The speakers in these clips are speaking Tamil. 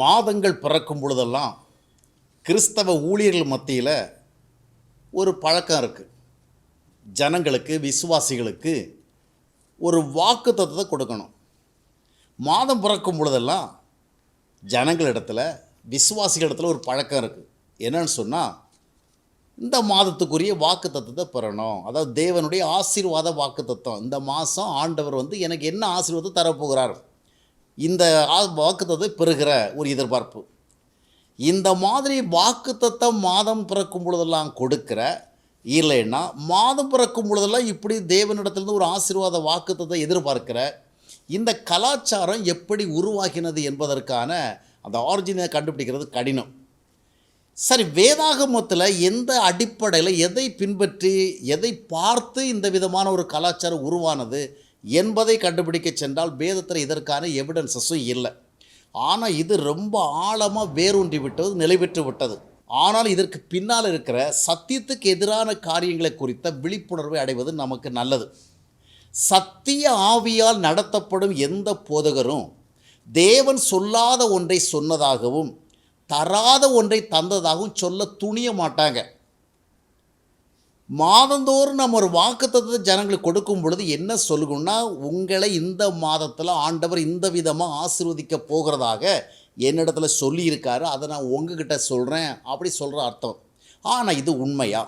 மாதங்கள் பிறக்கும் பொழுதெல்லாம் கிறிஸ்தவ ஊழியர்கள் மத்தியில் ஒரு பழக்கம் இருக்குது ஜனங்களுக்கு விசுவாசிகளுக்கு ஒரு வாக்கு தத்துவத்தை கொடுக்கணும். மாதம் பிறக்கும் பொழுதெல்லாம் ஜனங்களிடத்தில் விசுவாசிகளிடத்தில் ஒரு பழக்கம் இருக்குது என்னன்னு சொன்னால் இந்த மாதத்துக்குரிய வாக்கு தத்துவத்தை பெறணும். அதாவது தேவனுடைய ஆசீர்வாத வாக்கு தத்துவம். இந்த மாதம் ஆண்டவர் வந்து எனக்கு என்ன ஆசீர்வாதத்தை தரப்போகிறார்? இந்த வாக்குத்தத்தை பெறுகிற ஒரு எதிர்பார்ப்பு. இந்த மாதிரி வாக்குத்தத்தை மாதம் பிறக்கும் பொழுதெல்லாம் கொடுக்கிற இல்லைன்னா மாதம் பிறக்கும் பொழுதெல்லாம் இப்படி தேவனிடத்திலிருந்து ஒரு ஆசீர்வாத வாக்குத்தத்தை எதிர்பார்க்கிற இந்த கலாச்சாரம் எப்படி உருவாகினது என்பதற்கான அந்த ஆரிஜினை கண்டுபிடிக்கிறது கடினம். சரி வேதாகமத்தில் எந்த அடிப்படையில் எதை பின்பற்றி எதை பார்த்து இந்த விதமான ஒரு கலாச்சாரம் உருவானது என்பதை கண்டுபிடிக்க சென்றால் வேதத்தில் இதற்கான எவிடன்சஸும் இல்லை. ஆனால் இது ரொம்ப ஆழமாக வேரூன்றி விட்டது நிலைபெற்று விட்டது. ஆனால் இதற்கு பின்னால் இருக்கிற சத்தியத்துக்கு எதிரான காரியங்களை குறித்த விழிப்புணர்வை அடைவது நமக்கு நல்லது. சத்திய ஆவியால் நடத்தப்படும் எந்த போதகரும் தேவன் சொல்லாத ஒன்றை சொன்னதாகவும் தராத ஒன்றை தந்ததாகவும் சொல்ல துணிய மாட்டாங்க. மாதந்தோறும் நம்ம ஒரு வாக்குத்தத்தை ஜனங்களுக்கு கொடுக்கும் பொழுது என்ன சொல்லுங்கன்னா உங்களை இந்த மாதத்தில் ஆண்டவர் இந்த விதமாக ஆசிர்வதிக்க போகிறதாக என்னிடத்துல சொல்லியிருக்காரு. அதை நான் உங்ககிட்ட சொல்கிறேன் அப்படி சொல்கிற அர்த்தம். ஆனால் இது உண்மையா?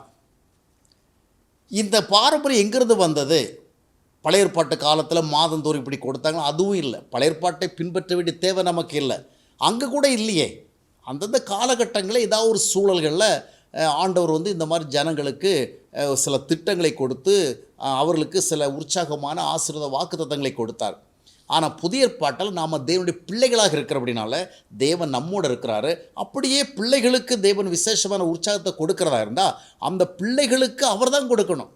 இந்த பாரம்பரியம் எங்கிருந்து வந்தது? பழையற்பாட்டு காலத்தில் மாதந்தோறும் இப்படி கொடுத்தாங்க அதுவும் இல்லை. பழையற்பாட்டை பின்பற்ற வேண்டிய தேவை நமக்கு இல்லை. அங்கே கூட இல்லையே. அந்தந்த காலகட்டங்களில் ஏதாவது ஒரு சூழல்களில் ஆண்டவர் வந்து இந்த மாதிரி ஜனங்களுக்கு சில திட்டங்களை கொடுத்து அவர்களுக்கு சில உற்சாகமான ஆசீர்வாத வாக்குத்தத்தங்களை கொடுத்தார். ஆனால் புதிய ஏற்பாட்டில் நாம் தேவனுடைய பிள்ளைகளாக இருக்கிற அப்படின்னால தேவன் நம்மோடு இருக்கிறாரு. அப்படியே பிள்ளைகளுக்கு தேவன் விசேஷமான உற்சாகத்தை கொடுக்கறதா இருந்தால் அந்த பிள்ளைகளுக்கு அவர் தான் கொடுக்கணும்.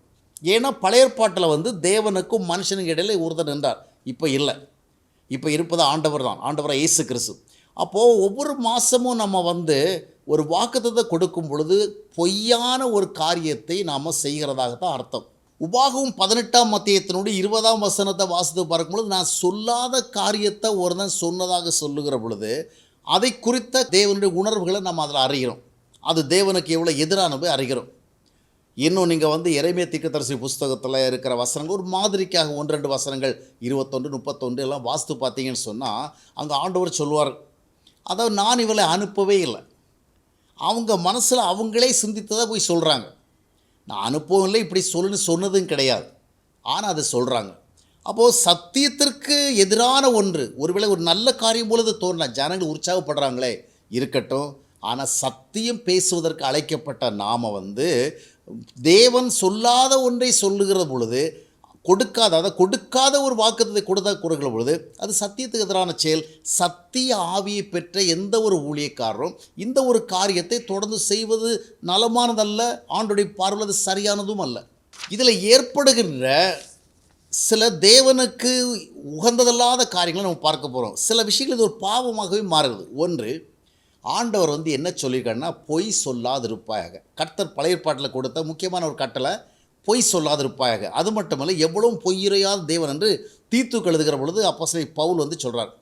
ஏன்னா பழைய ஏற்பாட்டில் வந்து தேவனுக்கும் மனுஷனுக்கு இடையில ஒருத்தர் நின்றார். இப்போ இல்லை. இப்போ இருப்பது ஆண்டவர் தான். ஆண்டவராக இயேசு கிறிஸ்து. அப்போது ஒவ்வொரு மாதமும் நம்ம வந்து ஒரு வாக்குத்தத்தை கொடுக்கும் பொழுது பொய்யான ஒரு காரியத்தை நாம் செய்கிறதாக தான் அர்த்தம். உபாகவும் பதினெட்டாம் மத்தியத்தினுடைய இருபதாம் வசனத்தை வாசித்து பார்க்கும்பொழுது நான் சொல்லாத காரியத்தை ஒருத்தன் சொன்னதாக சொல்லுகிற பொழுது அதை குறித்த தேவனுடைய உணர்வுகளை நம்ம அதில் அறிகிறோம். அது தேவனுக்கு எவ்வளோ எதிரானது அறிகிறோம். இன்னும் நீங்கள் வந்து இறைமைய தீர்க்கதரிசி புஸ்தகத்தில் இருக்கிற வசனங்கள் ஒரு மாதிரிக்காக ஒன்று ரெண்டு வசனங்கள் இருபத்தொன்று முப்பத்தொன்று எல்லாம் வாஸ்து பார்த்தீங்கன்னு சொன்னால் அங்கே ஆண்டவர் சொல்லுவார். அதாவது நான் இவளை அனுப்பவே இல்லை. அவங்க மனசில் அவங்களே சிந்தித்ததை போய் சொல்கிறாங்க நான் அனுப்பவும் இல்லை இப்படி சொல்லுன்னு சொன்னதும் கிடையாது. ஆனால் அதை சொல்கிறாங்க அப்போது சத்தியத்திற்கு எதிரான ஒன்று ஒருவேளை ஒரு நல்ல காரியம் பொழுது தோணலாம் ஜனங்கள் உற்சாகப்படுறாங்களே இருக்கட்டும். ஆனால் சத்தியம் பேசுவதற்கு அழைக்கப்பட்ட நாம் வந்து தேவன் சொல்லாத ஒன்றை சொல்லுகிற பொழுது கொடுக்காத அதை கொடுக்காத ஒரு வாக்குத்தத்தை கொடுத்தா கொடுக்கிற பொழுது அது சத்தியத்துக்கு எதிரான செயல். சத்திய ஆவியை பெற்ற எந்த ஒரு ஊழியக்காரரும் இந்த ஒரு காரியத்தை தொடர்ந்து செய்வது நலமானதல்ல ஆண்டுடைய பார்வையில் அது சரியானதும் அல்ல. இதில் ஏற்படுகின்ற சில தேவனுக்கு உகந்ததல்லாத காரியங்களை நம்ம பார்க்க போகிறோம் சில விஷயங்கள் இது ஒரு பாவமாகவே மாறுது. ஒன்று ஆண்டவர் வந்து என்ன சொல்லியிருக்காருன்னா பொய் சொல்லாதிருப்பாயாக. கர்த்தர் பழைய பாட்டில் கொடுத்த முக்கியமான ஒரு கட்டளை பொய் சொல்லாதிருப்பாயாக. அது மட்டுமல்ல எவ்வளவும் பொய்யுரையாத தேவன் என்று தீத்து கழுதுகிற பொழுது அப்போ பவுல் வந்து சொல்கிறார்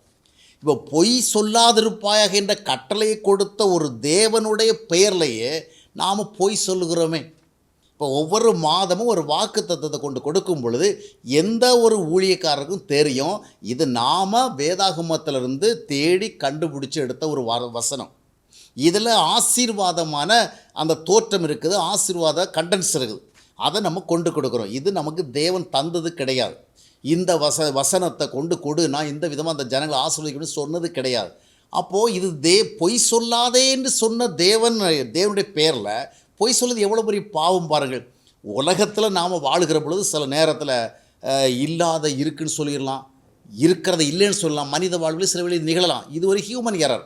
இப்போ பொய் சொல்லாதிருப்பாயாக என்ற கட்டளையை கொடுத்த ஒரு தேவனுடைய பெயர்லையே நாம் பொய் சொல்லுகிறோமே. இப்போ ஒவ்வொரு மாதமும் ஒரு வாக்கு தத்துவத்தை கொண்டு கொடுக்கும் பொழுது எந்த ஒரு ஊழியக்காரருக்கும் தெரியும் இது நாம் வேதாகமத்திலிருந்து தேடி கண்டுபிடிச்சி எடுத்த ஒரு வ வசனம். இதில் ஆசீர்வாதமான அந்த தோற்றம் இருக்குது ஆசீர்வாத கண்டென்ஸ் இருக்குது. அதை நம்ம கொண்டு கொடுக்குறோம். இது நமக்கு தேவன் தந்தது கிடையாது. இந்த வச வசனத்தை கொண்டு கொடுனா இந்த விதமாக அந்த ஜனங்களை ஆசீர்வதிக்கணும்னு சொன்னது கிடையாது. அப்போது இது தே பொய் சொல்லாதே என்று சொன்ன தேவன் தேவனுடைய பேரில் பொய் சொல்லுது எவ்வளோ பெரிய பாவம் பாருங்கள். உலகத்தில் நாம் வாழுகிற பொழுது சில நேரத்தில் இல்லாத இருக்குன்னு சொல்லிடலாம். இருக்கிறத இல்லைன்னு சொல்லலாம். மனித வாழ்வில் சில வேளையில் நிகழலாம். இது ஒரு ஹியூமன் எரர்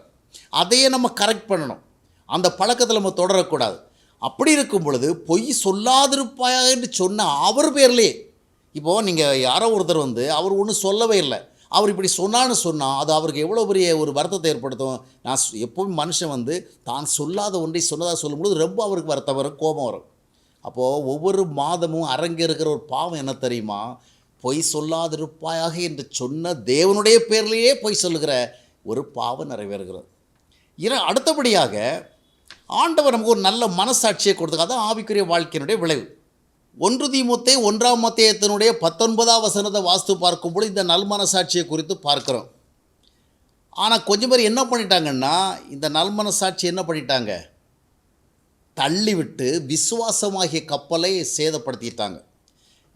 அதையே நம்ம கரெக்ட் பண்ணணும். அந்த பழக்கத்தில் நம்ம தொடரக்கூடாது. அப்படி இருக்கும் பொழுது பொய் சொல்லாதிருப்பாயா என்று சொன்ன அவர் பேர்லேயே இப்போது நீங்கள் யாரோ ஒருத்தர் வந்து அவர் ஒன்றும் சொல்லவே இல்லை. அவர் இப்படி சொன்னான்னு சொன்னால் அது அவருக்கு எவ்வளோ பெரிய ஒரு வருத்தத்தை ஏற்படுத்தும்? நான் எப்போவும் மனுஷன் வந்து தான் சொல்லாத ஒன்றை சொன்னதாக சொல்லும்பொழுது ரொம்ப அவருக்கு வருத்தம் வரும் கோபம் வரும். அப்போது ஒவ்வொரு மாதமும் அரங்கேறுகிற ஒரு பாவம் என்ன தெரியுமா? பொய் சொல்லாதிருப்பாயாக என்று சொன்ன தேவனுடைய பேர்லேயே பொய் சொல்லுகிற ஒரு பாவம் நிறைவேறுகிறது. இர அடுத்தபடியாக ஆண்டவர் நமக்கு ஒரு நல்ல மனசாட்சியை கொடுத்துக்க அதான் ஆவிக்குரிய வாழ்க்கையினுடைய விளைவு. ஒன்று தீமுத்தே ஒன்றாம் மத்தியத்தினுடைய பத்தொன்பதாம் வசனத்தை வாஸ்து பார்க்கும்போது இந்த நல்மனசாட்சியை குறித்து பார்க்குறோம். ஆனால் கொஞ்சம் பேர் என்ன பண்ணிட்டாங்கன்னா இந்த நல்மனசாட்சி என்ன பண்ணிட்டாங்க? தள்ளிவிட்டு விசுவாசமாகிய கப்பலை சேதப்படுத்திட்டாங்க.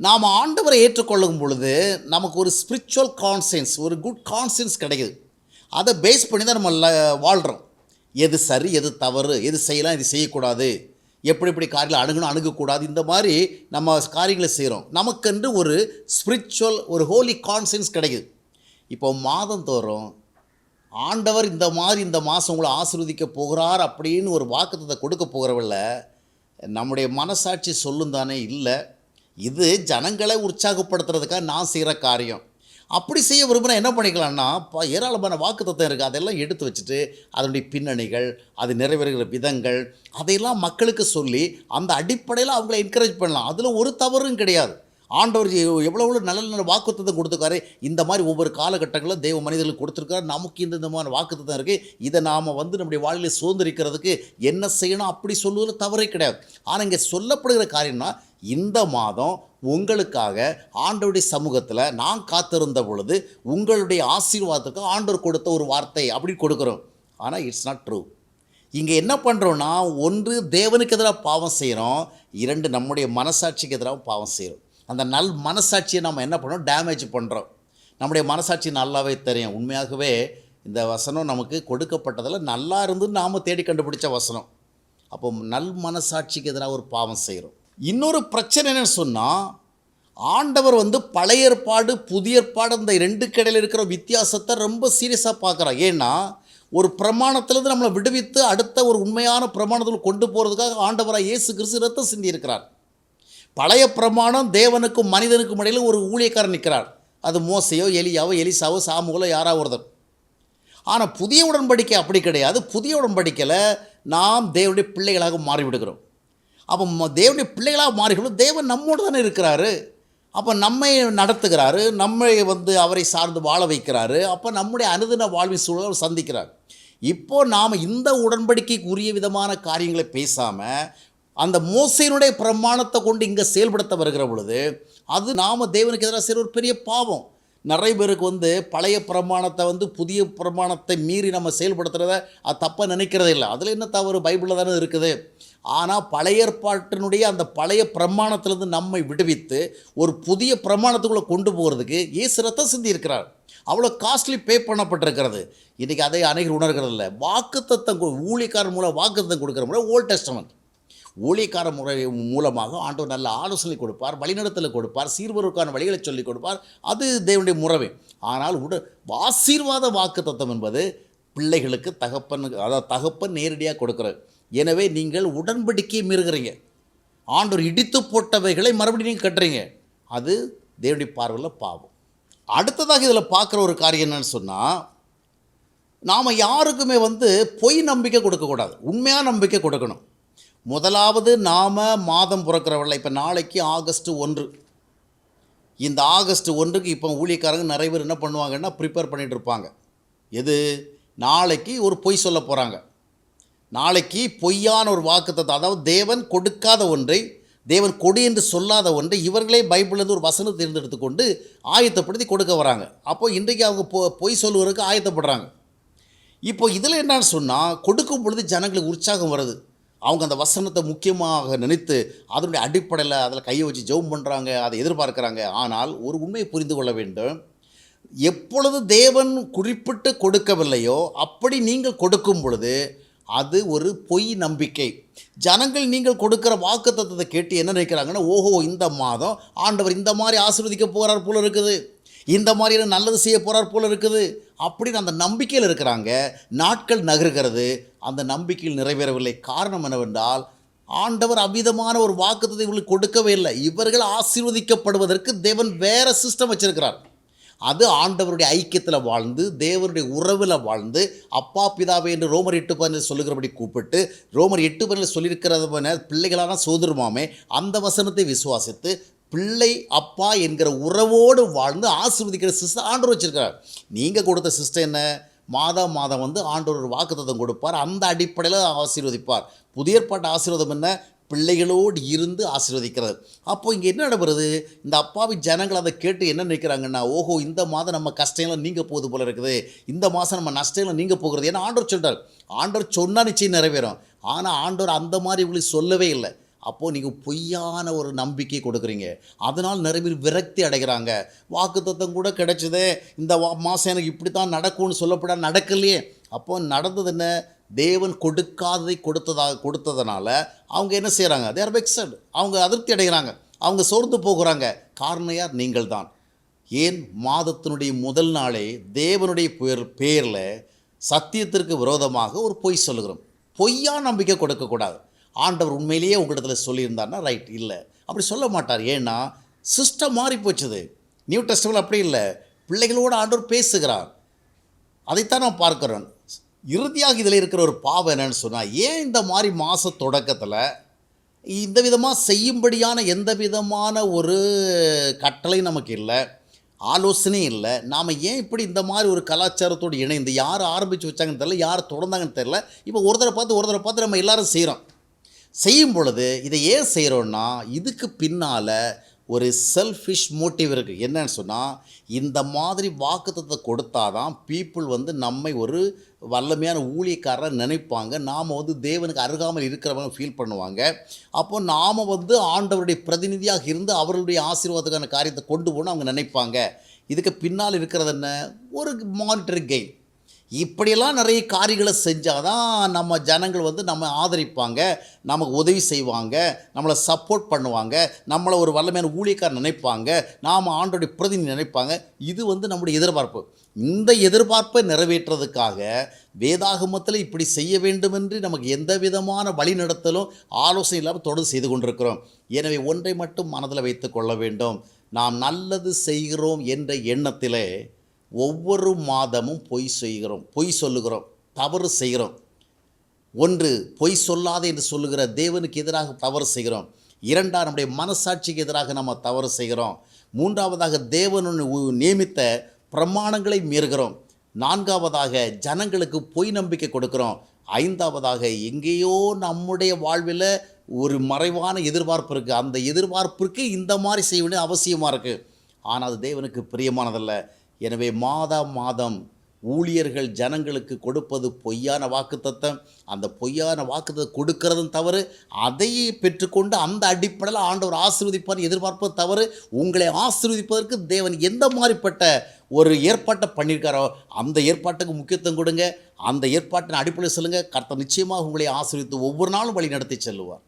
நாம் ஆண்டவரை ஏற்றுக்கொள்ளும் பொழுது நமக்கு ஒரு ஸ்பிரிச்சுவல் கான்சியன்ஸ் ஒரு குட் கான்சியன்ஸ் கிடைக்குது. அதை பேஸ் பண்ணி தான் நம்ம வாழ்கிறோம் எது சரி எது தவறு எது செய்யலாம் இது செய்யக்கூடாது எப்படி எப்படி காரியங்களை அணுகணும் அணுகக்கூடாது இந்த மாதிரி நம்ம காரியங்களை செய்கிறோம். நமக்கென்று ஒரு ஸ்பிரிச்சுவல் ஒரு ஹோலி கான்சியன்ஸ் கிடைக்குது. இப்போ மாதந்தோறும் ஆண்டவர் இந்த மாதிரி இந்த மாதம் உங்களை ஆசிர்வதிக்க போகிறார் அப்படின்னு ஒரு வாக்குத்தத்தை கொடுக்க போகிறவில்ல நம்முடைய மனசாட்சி சொல்லும் தானே இல்லை. இது ஜனங்களை உற்சாகப்படுத்துறதுக்காக நான் செய்கிற காரியம். அப்படி செய்ய விரும்புகிறேன் என்ன பண்ணிக்கலாம்னா ஏராளமான ஏராளமான தத்துவம் இருக்குது அதெல்லாம் எடுத்து வச்சுட்டு அதனுடைய பின்னணிகள் அது நிறைவேறுகிற விதங்கள் அதையெல்லாம் மக்களுக்கு சொல்லி அந்த அடிப்படையில் அவங்கள என்கரேஜ் பண்ணலாம். அதில் ஒரு தவறும் கிடையாது. ஆண்டவர் எவ்வளோ எவ்வளோ நல்ல நல்ல வாக்குத்தத்தம் கொடுத்துருக்காரு. இந்த மாதிரி ஒவ்வொரு காலகட்டங்களும் தெய்வ மனிதர்களுக்கு கொடுத்துருக்காரு. நமக்கு இந்த இந்த மாதிரி வாக்குத்தத்தம் இருக்குது இதை நாம் வந்து நம்முடைய வாழ்வில் சுதந்திரிக்கிறதுக்கு என்ன செய்யணும் அப்படி சொல்லுவதில் தவறே கிடையாது. ஆனால் இங்கே சொல்லப்படுகிற காரியம்னா இந்த மாதம் உங்களுக்காக ஆண்டவருடைய சமூகத்தில் நான் காத்திருந்த பொழுது உங்களுடைய ஆசீர்வாதத்துக்கு ஆண்டவர் கொடுத்த ஒரு வார்த்தை அப்படி கொடுக்குறோம். ஆனால் இட்ஸ் நாட் ட்ரூ இங்கே என்ன பண்ணுறோன்னா ஒன்று தேவனுக்கு எதிராக பாவம் செய்கிறோம் இரண்டு நம்முடைய மனசாட்சிக்கு எதிராக பாவம் செய்கிறோம் அந்த நல் மனசாட்சியை நம்ம என்ன பண்ணோம்? டேமேஜ் பண்ணுறோம் நம்முடைய மனசாட்சி நல்லாவே தெரியும். உண்மையாகவே இந்த வசனம் நமக்கு கொடுக்கப்பட்டதில் நல்லா இருந்து நாம் தேடி கண்டுபிடிச்ச வசனம். அப்போ நல் மனசாட்சிக்கு எதிராக ஒரு பாவம் செய்கிறோம். இன்னொரு பிரச்சனை என்னன்னு சொன்னால் ஆண்டவர் வந்து பழைய ஏற்பாடு புதிய ஏற்பாடு இந்த ரெண்டு கடையில் இருக்கிற வித்தியாசத்தை ரொம்ப சீரியஸாக பார்க்குறான் ஏன்னா ஒரு பிரமாணத்திலேருந்து நம்மளை விடுவித்து அடுத்த ஒரு உண்மையான பிரமாணத்தில் கொண்டு போகிறதுக்காக ஆண்டவராக இயேசு கிறிஸ்து ரத்தம் சிந்தியிருக்கிறார். பழைய பிரமாணம் தேவனுக்கும் மனிதனுக்கும் இடையில் ஒரு ஊழியக்காரன் நிற்கிறார் அது மோசையோ எலியாவோ எலிசாவோ சாமுகளோ யாராவது ஒருத்தர். ஆனால் புதிய உடன்படிக்கை அப்படி கிடையாது. புதிய உடன்படிக்கையில் நாம் தேவனுடைய பிள்ளைகளாக மாறிவிடுகிறோம். அப்போ ம- தேவனுடைய பிள்ளைகளாக மாறிவிடும். தேவன் நம்மோடு தானே இருக்கிறாரு. அப்போ நம்மை நடத்துகிறாரு. நம்மை வந்து அவரை சார்ந்து வாழ வைக்கிறாரு. அப்போ நம்முடைய அனுதின வாழ்வின் சூழல் சந்திக்கிறார். இப்போ நாம் இந்த உடன்படிக்கைக்கு உரிய விதமான காரியங்களை பேசாமல் அந்த மோசையினுடைய பிரமாணத்தை கொண்டு இங்கே செயல்படுத்த வருகிற பொழுது அது நாம் தேவனுக்கு எதிராக செய்கிற ஒரு பெரிய பாவம். நிறைய பேருக்கு வந்து பழைய பிரமாணத்தை வந்து புதிய பிரமாணத்தை மீறி நம்ம செயல்படுத்துகிறத அது தப்பாக நினைக்கிறதே இல்லை. அதில் என்ன தவறு? பைபிளில் தானே இருக்குது. ஆனால் பழைய ஏற்பாட்டினுடைய அந்த பழைய பிரமாணத்திலிருந்து நம்மை விடுவித்து ஒரு புதிய பிரமாணத்துக்குள்ளே கொண்டு போகிறதுக்கு ஏசு ரத்தம் சிந்தி இருக்கிறார். அவ்வளோ காஸ்ட்லி பே பண்ணப்பட்டிருக்கிறது. இன்றைக்கி அதை அனைகர் உணர்கிறது இல்லை வாக்குத்தத்தம் கொ- மூலம் வாக்குத்தம் கொடுக்குற முறை ஓல்ட் டெஸ்டமெண்ட் ஊழியக்கார முறை மூலமாக ஆண்டவர் நல்ல ஆலோசனை கொடுப்பார் வழிநடத்தலை கொடுப்பார் சீர்வருக்கான வழிகளை சொல்லிக் கொடுப்பார். அது தேவனுடைய முறவே. ஆனால் உட ஆசீர்வாத வாக்குத்தத்தம் என்பது பிள்ளைகளுக்கு தகப்பன் அதாவது தகப்பன் நேரடியாக கொடுக்குறது. எனவே நீங்கள் உடன்படிக்கையை மீறுகிறீங்க. ஆண்டவர் இடித்து போட்டவைகளை மறுபடியும் நீங்கள் கட்டுறீங்க. அது தேவனுடைய பார்வையில் பாவம். அடுத்ததாக இதில் பார்க்குற ஒரு காரியம் என்னன்னு சொன்னால் நாம் யாருக்குமே வந்து பொய் நம்பிக்கை கொடுக்கக்கூடாது உண்மையாக நம்பிக்கை கொடுக்கணும். முதலாவது நாம் மாதம் பிறக்கிறவள்ள இப்போ நாளைக்கு ஆகஸ்ட் ஒன்று. இந்த ஆகஸ்ட் ஒன்றுக்கு இப்போ ஊழியக்காரங்க நிறைய பேர் என்ன பண்ணுவாங்கன்னா ப்ரிப்பேர் பண்ணிகிட்டு இருப்பாங்க. எது? நாளைக்கு ஒரு பொய் சொல்ல போகிறாங்க நாளைக்கு பொய்யான ஒரு வாக்குத்தத்தை அதாவது தேவன் கொடுக்காத ஒன்றை தேவன் கொடு என்று சொல்லாத ஒன்றை இவர்களே பைபிள்லேருந்து ஒரு வசனத்தை தேர்ந்தெடுத்து கொண்டு ஆயத்தப்படுத்தி கொடுக்க வராங்க. அப்போ இன்றைக்கு அவங்க பொ பொய் சொல்லுவதற்கு ஆயத்தப்படுறாங்க. இப்போ இதில் என்னன்னு சொன்னால் கொடுக்கும் பொழுது ஜனங்களுக்கு உற்சாகம் வருது. அவங்க அந்த வசனத்தை முக்கியமாக நினைத்து அதனுடைய அடிப்படையில் அதில் கையை வச்சு ஜெபம் பண்ணுறாங்க அதை எதிர்பார்க்குறாங்க. ஆனால் ஒரு உண்மையை புரிந்து கொள்ள வேண்டும். எப்பொழுது தேவன் குறிப்பிட்டு கொடுக்கவில்லையோ அப்படி நீங்கள் கொடுக்கும் பொழுது அது ஒரு பொய் நம்பிக்கை. ஜனங்கள் நீங்கள் கொடுக்குற வாக்குத்தத்தத்தை கேட்டு என்ன நினைக்கிறாங்கன்னா ஓஹோ இந்த மாதம் ஆண்டவர் இந்த மாதிரி ஆசீர்வதிக்க போகிறார் போல இருக்குது. இந்த மாதிரியான நல்லது செய்ய போகிறார் போல் இருக்குது அப்படின்னு அந்த நம்பிக்கையில் இருக்கிறாங்க. நாட்கள் நகர்கிறது. அந்த நம்பிக்கையில் நிறைவேறவில்லை. காரணம் என்னவென்றால் ஆண்டவர் அவ்விதமான ஒரு வாக்குத்தத்தை இவங்களுக்கு கொடுக்கவே இல்லை. இவர்கள் ஆசீர்வதிக்கப்படுவதற்கு தேவன் வேறு சிஸ்டம் வச்சுருக்கிறார். அது ஆண்டவருடைய ஐக்கியத்தில் வாழ்ந்து தேவனுடைய உறவில் வாழ்ந்து அப்பா பிதாவே என்று ரோமர் எட்டு பதினில் சொல்லுகிறபடி கூப்பிட்டு ரோமர் எட்டு பதினில் சொல்லியிருக்கிறது பிள்ளைகளான சோதருமாமே அந்த வசனத்தை விசுவாசித்து பிள்ளை அப்பா என்கிற உறவோடு வாழ்ந்து ஆசீர்வதிக்கிற சிஸ்டர் ஆண்டவர் வச்சுருக்கார் நீங்கள் கொடுத்த சிஸ்டர் என்ன? மாதம் மாதம் வந்து ஆண்டவர் ஒரு வாக்குத்தத்தம் கொடுப்பார். அந்த அடிப்படையில் ஆசீர்வதிப்பார். புதிய ஏற்பாட்டு ஆசீர்வாதம் என்ன? பிள்ளைகளோடு இருந்து ஆசீர்வதிக்கிறது. அப்போ இங்கே என்ன நடைபெறுது? இந்த அப்பாவி ஜனங்கள் அதை கேட்டு என்ன நினைக்கிறாங்கன்னா ஓஹோ இந்த மாதம் நம்ம கஷ்டம்லாம் நீங்கள் போகுது போல இருக்குது. இந்த மாதம் நம்ம நஷ்டம்லாம் நீங்கள் போகிறது. ஏன்னா ஆண்டவர் சொல்கிறார் ஆண்டவர் சொன்னால் நிச்சயம் நிறைவேறும். ஆனால் ஆண்டோர் அந்த மாதிரி இவங்களுக்கு சொல்லவே இல்லை. அப்போது நீங்கள் பொய்யான ஒரு நம்பிக்கை கொடுக்குறீங்க. அதனால் நிறைய பேர் விரக்தி அடைகிறாங்க. வாக்குத்தத்தம் கூட கிடைச்சதே இந்த வா- மாதம் எனக்கு இப்படி தான் நடக்கும்னு சொல்லப்பட நடக்கலையே. அப்போ நடந்தது என்ன? தேவன் கொடுக்காததை கொடுத்ததாக கொடுத்ததுனால அவங்க என்ன செய்கிறாங்க தேர் வெக்சட் அவங்க அதிருப்தி அடைகிறாங்க. அவங்க சோர்ந்து போகிறாங்க. காரணம் யார்? நீங்கள் தான் ஏன்? மாதத்தினுடைய முதல் நாளே தேவனுடைய பேர் பேரில் சத்தியத்திற்கு விரோதமாக ஒரு பொய் சொல்லுகிறோம். பொய்யா நம்பிக்கை கொடுக்கக்கூடாது. ஆண்டவர் உண்மையிலேயே உங்களிடத்தில் சொல்லியிருந்தார்னா ரைட் இல்லை. அப்படி சொல்ல மாட்டார். ஏன்னா சிஸ்டம் மாறி போச்சுது. நியூ டெஸ்டபிள் அப்படி இல்லை. பிள்ளைகளோடு ஆண்டவர் பேசுகிறார். அதைத்தான் நான் பார்க்குறோம். இறுதியாக இதில் இருக்கிற ஒரு பாவம் என்னன்னு சொன்னால் ஏன் இந்த மாதிரி மாத தொடக்கத்தில் இந்த விதமாக செய்யும்படியான எந்த விதமான ஒரு கட்டளை நமக்கு இல்லை ஆலோசனை இல்லை நாம் ஏன் இப்படி இந்த மாதிரி ஒரு கலாச்சாரத்தோடு இணைந்து யார் ஆரம்பித்து வச்சாங்கன்னு தெரில யார் தொடர்ந்தாங்கன்னு தெரில இப்போ ஒருத்தரை பார்த்து ஒருத்தரை பார்த்து நம்ம எல்லோரும் செய்கிறோம் செய்யும் பொழுது இதை ஏன் செய்கிறோன்னா இதுக்கு பின்னால் ஒரு செல்ஃபிஷ் மோட்டிவ் இருக்குது என்னன்னு சொன்னால் இந்த மாதிரி வாக்குத்தத்தை கொடுத்தாதான் பீப்புள் வந்து நம்மை ஒரு வல்லமையான ஊழியக்காரரை நினைப்பாங்க. நாம் வந்து தேவனுக்கு அருகாமல் இருக்கிறவங்க ஃபீல் பண்ணுவாங்க. அப்போ நாம் வந்து ஆண்டவருடைய பிரதிநிதியாக இருந்து அவர்களுடைய ஆசீர்வாதத்துக்கான காரியத்தை கொண்டு போகணும் அவங்க நினைப்பாங்க. இதுக்கு பின்னால் இருக்கிறது என்ன? ஒரு மானிட்டரி கெயின் இப்படியெல்லாம் நிறைய காரியங்களை செஞ்சால் தான் நம்ம ஜனங்கள் வந்து நம்ம ஆதரிப்பாங்க நமக்கு உதவி செய்வாங்க நம்மளை சப்போர்ட் பண்ணுவாங்க நம்மளை ஒரு வல்லமையான ஊழியக்கார் நினைப்பாங்க நாம் ஆண்டோடைய பிரதிநிதி நினைப்பாங்க. இது வந்து நம்முடைய எதிர்பார்ப்பு. இந்த எதிர்பார்ப்பை நிறைவேற்றுறதுக்காக வேதாகமத்தில் இப்படி செய்ய வேண்டும் என்று நமக்கு எந்த விதமான வழிநடத்தலும் ஆலோசனை இல்லாமல் தொடர்ந்து செய்து கொண்டிருக்கிறோம். எனவே ஒன்றை மட்டும் மனதில் வைத்து கொள்ள வேண்டும். நாம் நல்லது செய்கிறோம் என்ற எண்ணத்திலே ஒவ்வொரு மாதமும் பொய் செய்கிறோம் பொய் சொல்லுகிறோம் தவறு செய்கிறோம். ஒன்று பொய் சொல்லாதே என்று சொல்லுகிற தேவனுக்கு எதிராக தவறு செய்கிறோம். இரண்டாம் நம்முடைய மனசாட்சிக்கு எதிராக நம்ம தவறு செய்கிறோம். மூன்றாவதாக தேவன் நியமித்த பிரமாணங்களை மீறுகிறோம். நான்காவதாக ஜனங்களுக்கு பொய் நம்பிக்கை கொடுக்கிறோம். ஐந்தாவதாக எங்கேயோ நம்முடைய வாழ்வில் ஒரு மறைவான எதிர்பார்ப்பு இருக்குது அந்த எதிர்பார்ப்பிற்கு இந்த மாதிரி செய்ய வேண்டிய அவசியமாக இருக்குது ஆனால் அது தேவனுக்கு பிரியமானதல்ல. எனவே மாதம் மாதம் ஊழியர்கள் ஜனங்களுக்கு கொடுப்பது பொய்யான வாக்குத்தத்தம். அந்த பொய்யான வாக்குத்தத்தை கொடுக்கறதும் தவறு. அதையே பெற்றுக்கொண்டு அந்த அடிப்படையில் ஆண்டவர் ஆசீர்வதிப்பார் எதிர்பார்ப்பது தவறு. உங்களை ஆசீர்வதிப்பதற்கு தேவன் எந்த மாதிரிப்பட்ட ஒரு ஏற்பாட்டை பண்ணியிருக்காரோ அந்த ஏற்பாட்டுக்கு முக்கியத்துவம் கொடுங்க. அந்த ஏற்பாட்டின் அடிப்படையில் சொல்லுங்கள் கர்த்தர் நிச்சயமாக உங்களை ஆசீர்வித்து ஒவ்வொரு நாளும் வழி நடத்தி செல்லுவார்.